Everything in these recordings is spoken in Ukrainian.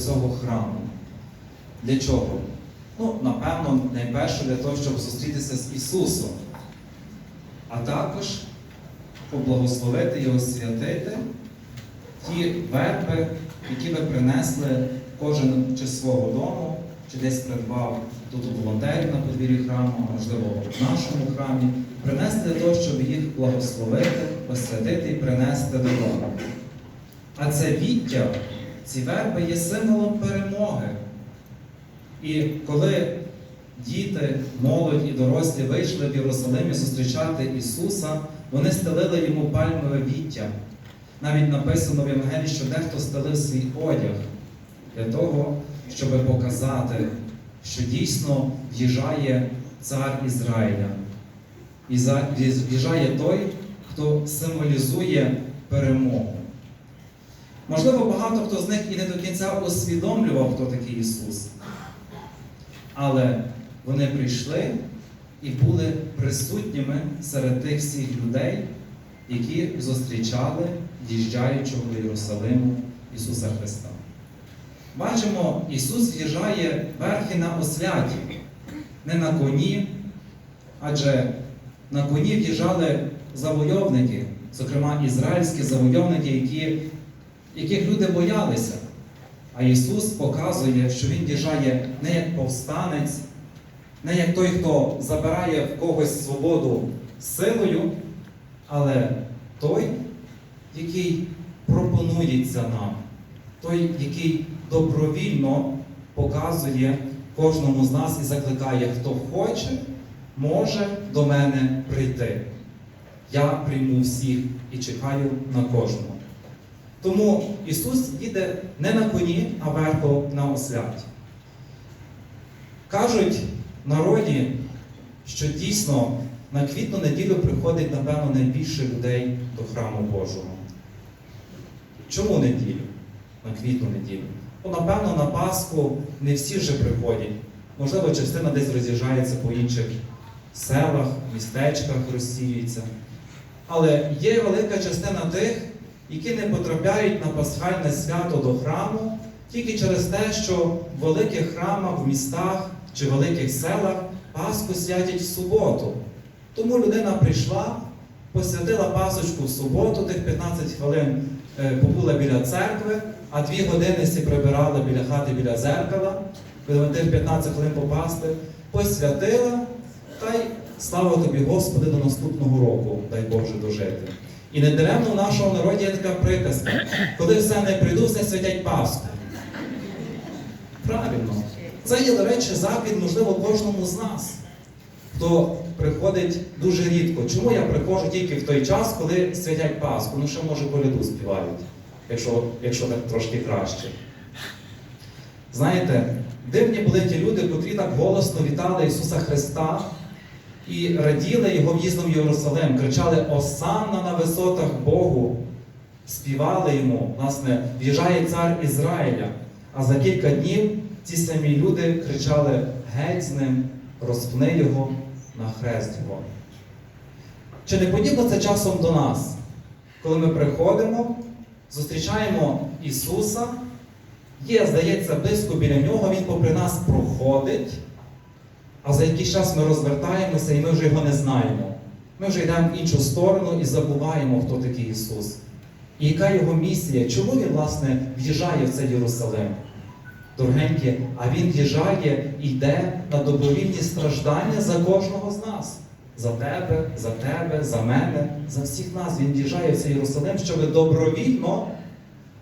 цього храму. Для чого? Ну, напевно, найперше для того, щоб зустрітися з Ісусом, а також поблагословити і освятити ті верби, які ви принесли кожен чи свого дому, чи десь придбав тут волонтерів на подвір'ї храму, можливо в нашому храмі, принести для того, щоб їх благословити, освятити і принести додому. А це віття, ці верби є символом перемоги. І коли діти, молодь і дорослі вийшли в Єрусалимі зустрічати Ісуса, вони стелили йому пальмове віття. Навіть написано в Євангелії, що дехто стелив свій одяг для того, щоб показати, що дійсно в'їжджає цар Ізраїля. І в'їжджає той, хто символізує перемогу. Можливо, багато хто з них і не до кінця усвідомлював, хто такий Ісус. Але вони прийшли і були присутніми серед тих всіх людей, які зустрічали в'їжджаючого до Єрусалиму Ісуса Христа. Бачимо, Ісус в'їжджає верхи на осляті, не на коні, адже на коні в'їжджали завойовники, зокрема ізраїльські завойовники, які, яких люди боялися. А Ісус показує, що Він в'їжджає не як повстанець, не як той, хто забирає в когось свободу силою, але той, який пропонується нам, той, який добровільно показує кожному з нас і закликає, хто хоче, може до мене прийти. Я прийму всіх і чекаю на кожного. Тому Ісус їде не на коні, а верхом на осляті. Кажуть народі, що дійсно на квітну неділю приходить, напевно, найбільше людей до храму Божого. Чому неділю? На квітну неділю? Ну, напевно, на Пасху не всі вже приходять. Можливо, частина десь роз'їжджається по інших селах, містечках розсіюється. Але є велика частина тих, які не потрапляють на пасхальне свято до храму тільки через те, що в великих храмах, в містах чи великих селах Пасху святять в суботу. Тому людина прийшла, посвятила пасочку в суботу, тих 15 хвилин е, побула біля церкви, а 2 години сі прибирала біля хати біля зеркала, тих 15 хвилин попасти, посвятила, та й слава тобі, Господи, до наступного року, дай Боже дожити. І не даремно в нашому народі є така приказка, коли все не прийду, все святять Пасху. Правильно. Це є, до речі, заклик, можливо, кожному з нас, хто приходить дуже рідко. Чому я приходжу тільки в той час, коли святять Пасху? Ну, ще може коляду співають, якщо, якщо так трошки краще. Знаєте, дивні були ті люди, котрі так голосно вітали Ісуса Христа і раділи Його в'їздом в Єрусалим, кричали Осанна на висотах Богу, співали йому, власне, в'їжджає цар Ізраїля. А за кілька днів ці самі люди кричали геть з ним, розпни його на хрест його. Чи не подібно це часом до нас, коли ми приходимо, зустрічаємо Ісуса, є, здається, близько біля нього, Він попри нас проходить, а за якийсь час ми розвертаємося і ми вже його не знаємо. Ми вже йдемо в іншу сторону і забуваємо, хто такий Ісус. І яка його місія? Чому він, власне, в'їжджає в цей Єрусалим? Дорогенькі, а він в'їжджає і йде на добровільні страждання за кожного з нас. За тебе, за тебе, за мене, за всіх нас. Він в'їжджає в цей Єрусалим, щоб добровільно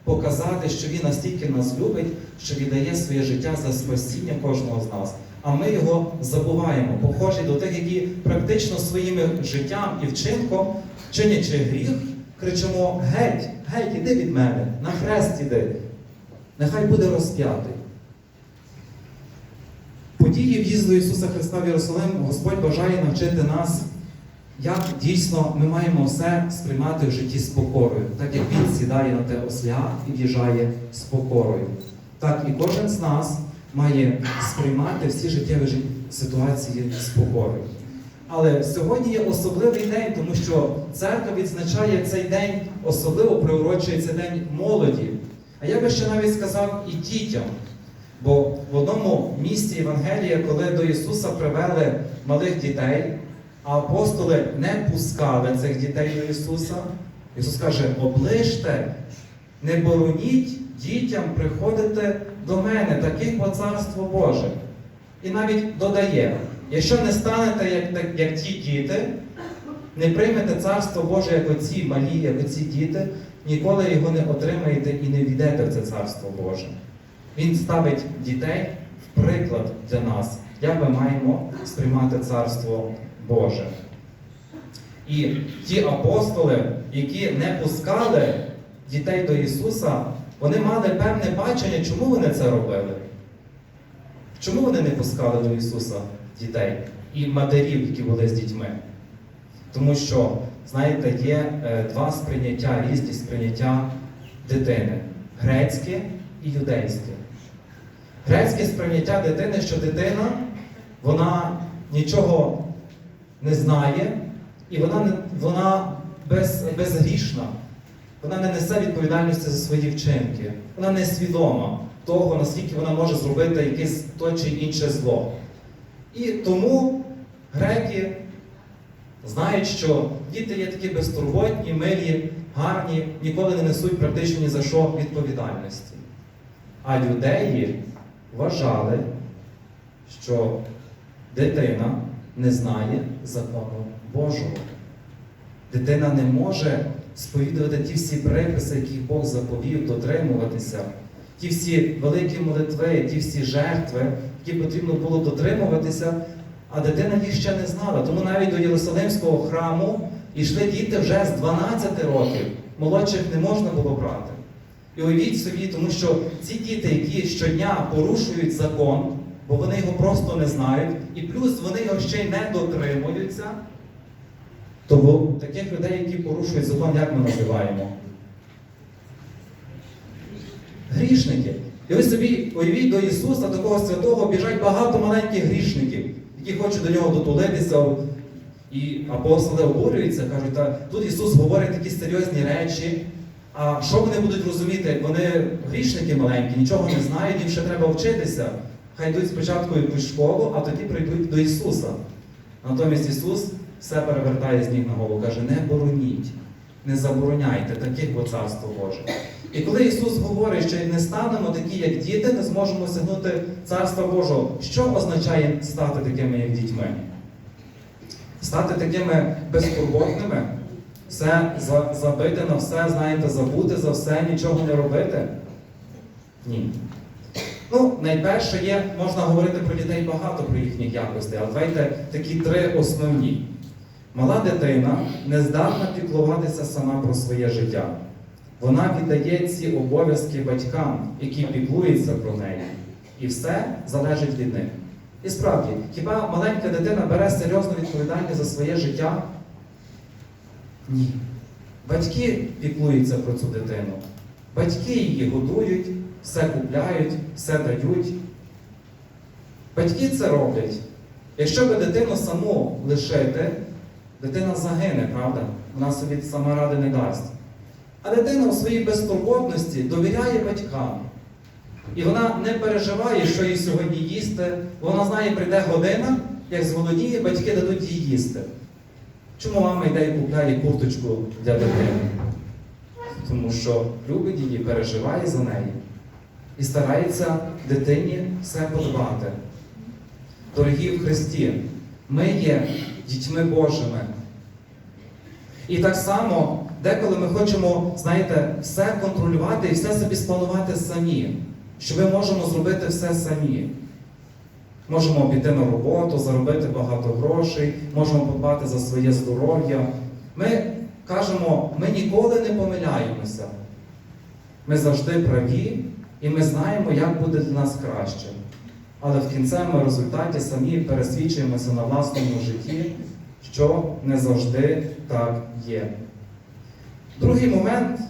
показати, що він настільки нас любить, що віддає своє життя за спасіння кожного з нас. А ми його забуваємо, похожі до тих, які практично своїм життям і вчинком, чинячи гріх, кричимо: геть, геть, іди від мене, на хрест іди. Нехай буде розп'ятий. Події в'їзду Ісуса Христа в Єрусалим Господь бажає навчити нас, як дійсно ми маємо все сприймати в житті з покорою, так як Він сідає на те осля і в'їжджає з покорою. Так і кожен з нас має сприймати всі життєві жит- ситуації з покорою. Але сьогодні є особливий день, тому що церква відзначає цей день, особливо приурочує цей день молоді. А я би ще навіть сказав і дітям. Бо в одному місці Євангелія, коли до Ісуса привели малих дітей, а апостоли не пускали цих дітей до Ісуса, Ісус каже: оближте, не бороніть дітям приходити до мене, таких бо царство Боже. І навіть додає: якщо не станете як, як ті діти, не приймете царство Боже, як оці малі, як оці діти, ніколи його не отримаєте і не війдете в це царство Боже. Він ставить дітей в приклад для нас, як ми маємо сприймати царство Боже. І ті апостоли, які не пускали дітей до Ісуса, вони мали певне бачення, чому вони це робили. Чому вони не пускали до Ісуса дітей і матерів, які були з дітьми? Тому що, знаєте, є е, два сприйняття, різні сприйняття дитини грецьке і юдейське. Грецьке сприйняття дитини, що дитина вона нічого не знає, і вона, вона без, безгрішна. Вона не несе відповідальності за свої вчинки. Вона не свідома того, наскільки вона може зробити якесь то чи інше зло. І тому греки знають, що діти є такі безтурботні, милі, гарні, ніколи не несуть практично ні за що відповідальності. А юдеї вважали, що дитина не знає закону Божого. Дитина не може сповідувати ті всі приписи, які Бог заповів, дотримуватися, ті всі великі молитви, ті всі жертви, які потрібно було дотримуватися, а дитина їх ще не знала. Тому навіть до Єрусалимського храму йшли діти вже з 12 років. Молодших не можна було брати. І уявіть собі, тому що ці діти, які щодня порушують закон, бо вони його просто не знають, і плюс вони його ще й не дотримуються, то таких людей, які порушують закон, як ми називаємо? Грішники. І ви собі уявіть до Ісуса, такого святого, біжать багато маленьких грішників, які хочуть до нього дотулитися. І апостоли обурюються, кажуть, та тут Ісус говорить такі серйозні речі. А що вони будуть розуміти, вони грішники маленькі, нічого не знають, їм ще треба вчитися. Хай йдуть спочатку в якусь школу, а тоді прийдуть до Ісуса. Натомість Ісус все перевертає з ніг на голову, каже, не бороніть, не забороняйте таких, бо царство Боже. І коли Ісус говорить, що не станемо такі, як діти, не зможемо осягнути Царства Божого, що означає стати такими, як дітьми? Стати такими безтурботними, все забити на все, знаєте, забути за все, нічого не робити? Ні. Ну, найперше є, можна говорити про дітей багато про їхніх якостей, але давайте такі три основні. Мала дитина не здатна піклуватися сама про своє життя. Вона віддає ці обов'язки батькам, які піклуються про неї. І все залежить від них. І справді, хіба маленька дитина бере серйозну відповідальність за своє життя? Ні. Батьки піклуються про цю дитину. Батьки її годують, все купляють, все дають. Батьки це роблять. Якщо би дитину саму лишити, дитина загине, правда? Вона собі сама ради не дасть. А дитина у своїй безтурботності довіряє батькам. І вона не переживає, що їй сьогодні їсти, бо вона знає, прийде година, як зголодіє, батьки дадуть їй їсти. Чому мама йде і купляє курточку для дитини? Тому що любить її, переживає за неї і старається дитині все подбати. Дорогі в Христі, ми є дітьми Божими. І так само, деколи ми хочемо, знаєте, все контролювати і все собі спланувати самі, що ми можемо зробити все самі. Можемо піти на роботу, заробити багато грошей, можемо подбати за своє здоров'я. Ми кажемо, ми ніколи не помиляємося. Ми завжди праві, і ми знаємо, як буде для нас краще. Але в кінцевому результаті самі пересвідчуємося на власному житті, що не завжди так є. Другий момент.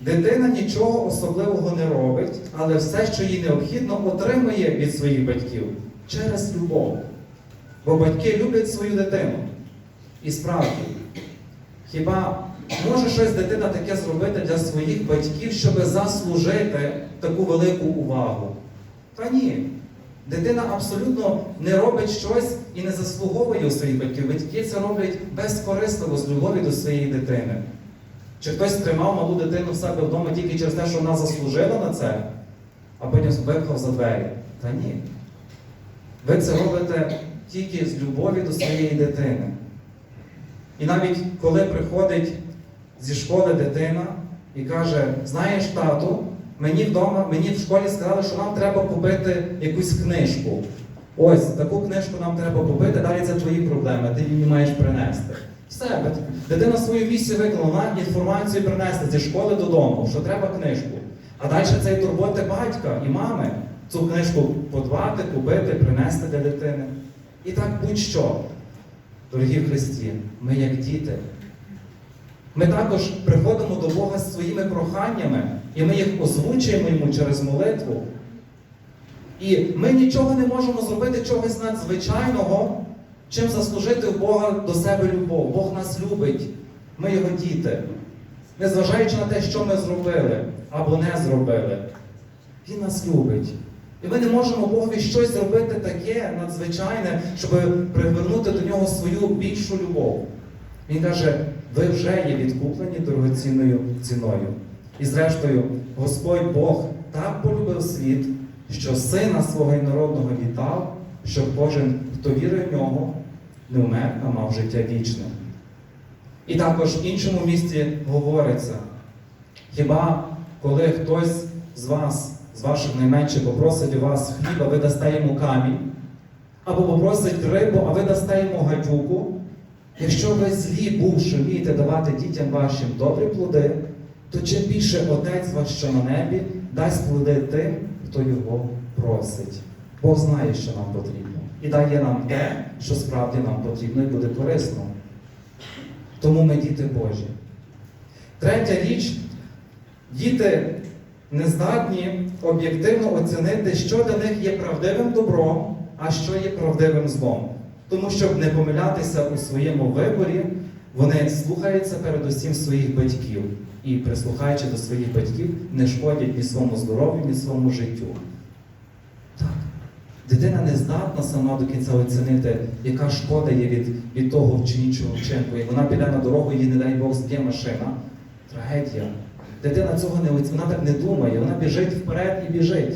Дитина нічого особливого не робить, але все, що їй необхідно, отримує від своїх батьків через любов. Бо батьки люблять свою дитину. І справді, хіба може щось дитина таке зробити для своїх батьків, щоб заслужити таку велику увагу? Та ні. Дитина абсолютно не робить щось і не заслуговує у своїх батьків. Батьки це роблять безкорисливо з любові до своєї дитини. Чи хтось тримав малу дитину в себе вдома тільки через те, що вона заслужила на це, а потім випхав за двері? Та ні. Ви це робите тільки з любові до своєї дитини. І навіть коли приходить зі школи дитина і каже: знаєш, тату, мені вдома, мені в школі сказали, що нам треба купити якусь книжку. Ось таку книжку нам треба купити, далі це твої проблеми, ти її маєш принести. Все, дитина свою місію виконала, інформацію принесла зі школи додому, що треба книжку. А далі це і турботи батька і мами цю книжку подбати, купити, принести для дитини. І так будь-що. Дорогі Христі, ми як діти. Ми також приходимо до Бога з своїми проханнями, і ми їх озвучуємо йому через молитву. І ми нічого не можемо зробити чогось надзвичайного, чим заслужити в Бога до себе любов. Бог нас любить, ми його діти. Незважаючи на те, що ми зробили або не зробили, Він нас любить. І ми не можемо Богові щось зробити таке надзвичайне, щоб привернути до нього свою більшу любов. Він каже, ви вже є відкуплені дорогоцінною ціною. І зрештою, Господь Бог так полюбив світ, що сина свого інородного віддав, щоб кожен, хто вірує в нього, не вмер, а мав життя вічне. І також в іншому місці говориться: хіба коли хтось з вас, з ваших найменших, попросить у вас хліба, ви дасте йому камінь, або попросить рибу, а ви дасте йому гадюку, якщо ви злі бувши вмієте давати дітям вашим добрі плоди, то чим більше Отець ваш, що на небі, дасть плоди тим, хто його просить. Бог знає, що нам потрібно. І дає нам те, що справді нам потрібно і буде корисно. Тому ми діти Божі. Третя річ, діти не здатні об'єктивно оцінити, що для них є правдивим добром, а що є правдивим злом. Тому, щоб не помилятися у своєму виборі, вони слухаються передусім своїх батьків і, прислухаючи до своїх батьків, не шкодять ні своєму здоров'ю, ні своєму життю. Так. Дитина не здатна сама до кінця оцінити, яка шкода є від, від того чи іншого вчинку. Як вона піде на дорогу, її, не дай Бог, зб'є машина. Трагедія. Дитина цього не вона так не думає, вона біжить вперед і біжить.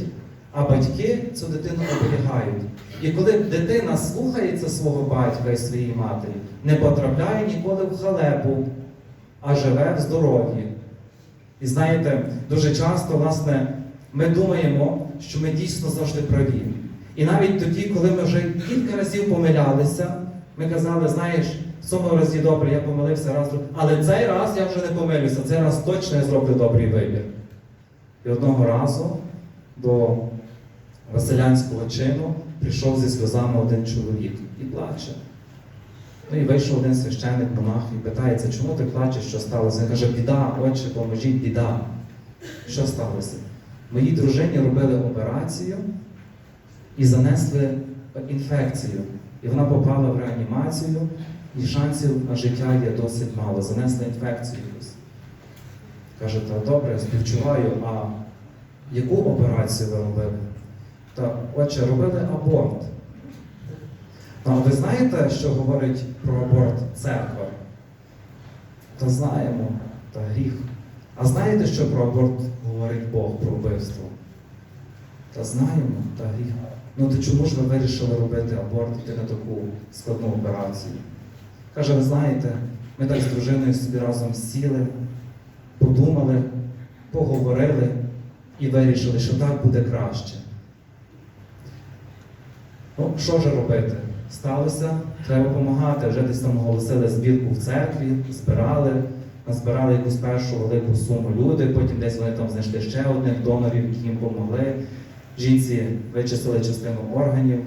А батьки цю дитину оберігають. І коли дитина слухається свого батька і своєї матері, не потрапляє ніколи в халепу, а живе в здоров'ї. І знаєте, дуже часто, власне, ми думаємо, що ми дійсно завжди праві. І навіть тоді, коли ми вже кілька разів помилялися, ми казали, знаєш, в цьому разі добре, я помилився раз, але цей раз я вже не помилюся, цей раз точно я зроблю добрий вибір. І одного разу до Василянського чину прийшов зі сльозами один чоловік і плаче. Ну і вийшов один священник, монах і питається, чому ти плачеш, що сталося? Він каже, біда, отче, поможіть, біда. Що сталося? Моїй дружині робили операцію і занесли інфекцію. І вона попала в реанімацію, і шансів на життя є досить мало. Занесли інфекцію. Каже, та добре, співчуваю, а яку операцію ви робили? Та, отче, робили аборт. А ви знаєте, що говорить про аборт церква? Та знаємо, та гріх. А знаєте, що про аборт говорить Бог про вбивство? Та знаємо, та гріх. Ну то чому ж ви вирішили робити аборт іти на таку складну операцію? Каже, ви знаєте, ми так з дружиною собі разом сіли, подумали, поговорили і вирішили, що так буде краще. Ну, що ж робити? Сталося, треба допомагати. Вже десь там оголосили збірку в церкві, збирали, назбирали якусь першу велику суму люди, потім десь вони там знайшли ще одних донорів, які їм допомогли. Жінці вичислили частину органів.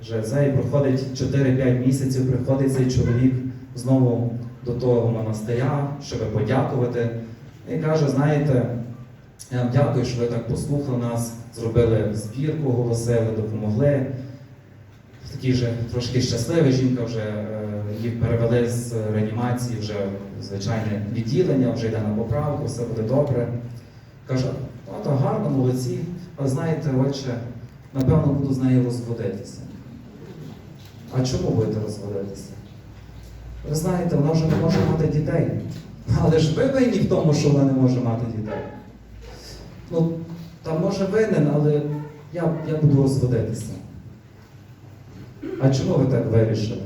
Вже і проходить 4-5 місяців, приходить цей чоловік знову до того монастиря, щоб подякувати. І каже, знаєте, я вам дякую, що ви так послухали нас, зробили збірку, оголосили, допомогли. Такий вже трошки щасливий. Жінка вже е, її перевели з реанімації вже звичайне відділення, вже йде на поправку, все буде добре. Каже, ото гарно, молодці, але знаєте, отче, напевно, буду з нею розводитися. А чому будете розводитися? Ви знаєте, вона вже не може мати дітей. Але ж ви винні в тому, що вона не може мати дітей. Ну, та може винен, але я, я буду розводитися. А чому ви так вирішили?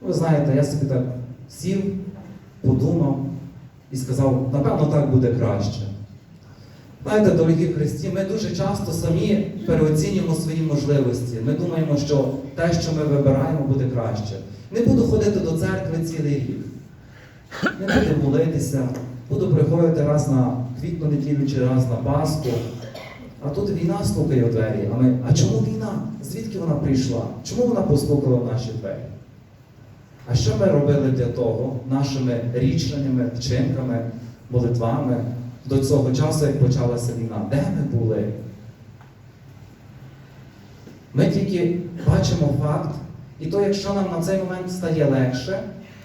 Ви знаєте, я собі так сів, подумав і сказав, напевно, так буде краще. Знаєте, дорогі Христі, ми дуже часто самі переоцінюємо свої можливості. Ми думаємо, що те, що ми вибираємо, буде краще. Не буду ходити до церкви цілий рік. Не буду молитися, буду приходити раз на квітну неділю чи раз на Пасху. А тут війна стукає у двері. А ми, а чому війна? Звідки вона прийшла? Чому вона постукала в наші двері? А що ми робили для того нашими рішеннями, вчинками, молитвами до цього часу, як почалася війна? Де ми були? Ми тільки бачимо факт, і то, якщо нам на цей момент стає легше,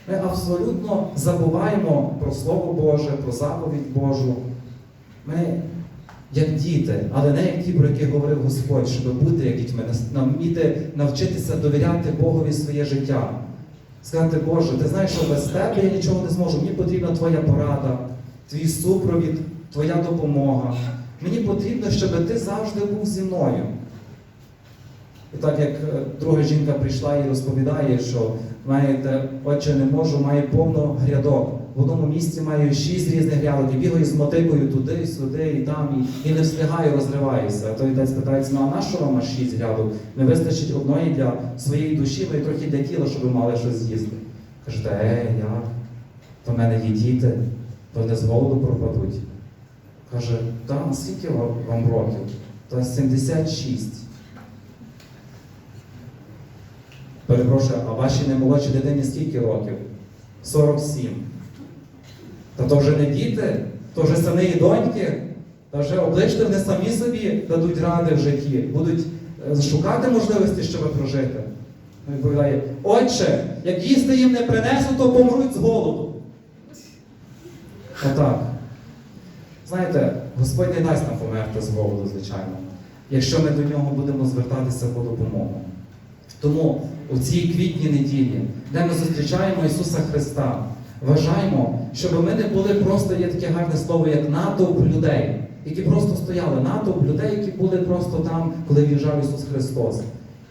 ми абсолютно забуваємо про Слово Боже, про заповідь Божу. Ми як діти, але не як ті, про які говорив Господь, щоб бути як дітьми, нам вміти навчитися довіряти Богові своє життя. Сказати, Боже, ти знаєш, що без тебе я нічого не зможу. Мені потрібна твоя порада, твій супровід, твоя допомога. Мені потрібно, щоб ти завжди був зі мною. І так як е, друга жінка прийшла і розповідає, що знаєте, отче не можу, маю повно грядок. В одному місці маю шість різних грядок і бігаю з мотикою туди, сюди і там, і, і не встигаю, розриваюся. А той отець питається, ну а на що вам аж шість грядок? Не вистачить одної для своєї душі, ну і трохи для тіла, щоб ви мали щось з'їсти. Кажете, е, як? То в мене є діти, то вони з голоду пропадуть. Каже, та скільки вам років? Та 76. Перепрошую, а вашій наймолодшій дитині скільки років? 47. Та то вже не діти, то вже сини і доньки, та вже обличте вони самі собі дадуть ради в житті, будуть е, шукати можливості, щоб прожити. Він відповідає, отче, як їсти їм не принесу, то помруть з голоду. Отак. Знаєте, Господь не дасть нам померти з голоду, звичайно, якщо ми до нього будемо звертатися по допомогу. Тому у цій квітній неділі, де ми зустрічаємо Ісуса Христа, вважаємо, щоб ми не були просто, є таке гарне слово, як натовп людей, які просто стояли, натовп людей, які були просто там, коли в'їжджав Ісус Христос.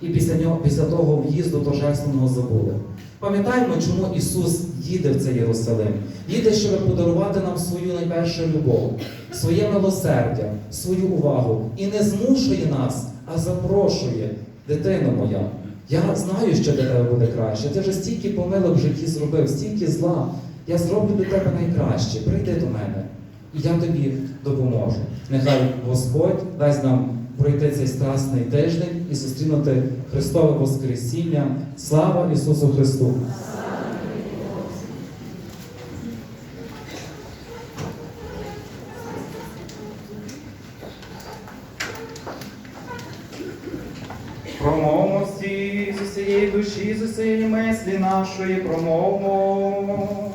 І після нього, після того в'їзду торжественного забули. Пам'ятаємо, чому Ісус їде в цей Єрусалим. Їде, щоб подарувати нам свою найпершу любов, своє милосердя, свою увагу. І не змушує нас, а запрошує, дитино моя. Я знаю, що для тебе буде краще. Ти вже стільки помилок в житті зробив, стільки зла. Я зроблю для тебе найкраще. Прийди до мене, і я тобі допоможу. Нехай Господь дасть нам пройти цей страсний тиждень і зустрінути Христове Воскресіння. Слава Ісусу Христу! Усієї душі, зусиль мислі нашої, промовмо.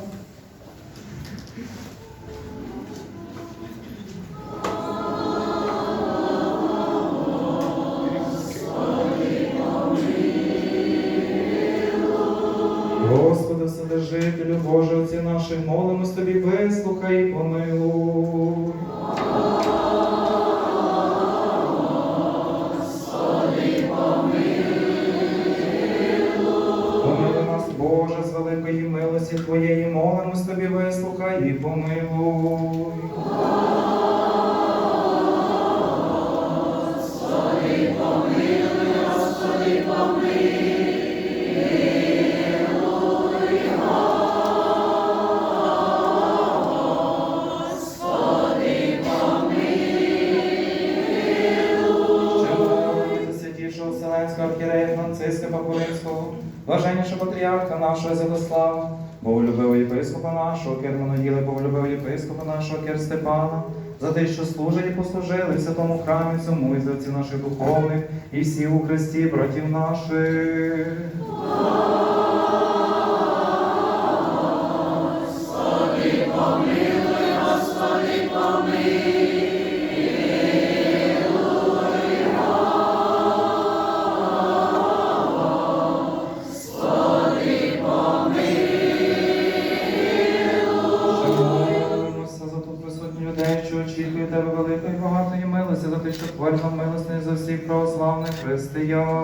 Милості Твоєї, молимось Тобі, вислухай і помилуй. Святішого Вселенського архірея Франциска Папоринського, блаженнішого патріарха нашого Зелеслава, Боголюбивого єпископа нашого, Кир Моноділи, полюбив єпископа нашого, Кир Степана, за те, що служать і послужили в святому храмі цьому і за ці наших духовних, і всі у Христі, братів наших. Православних християн.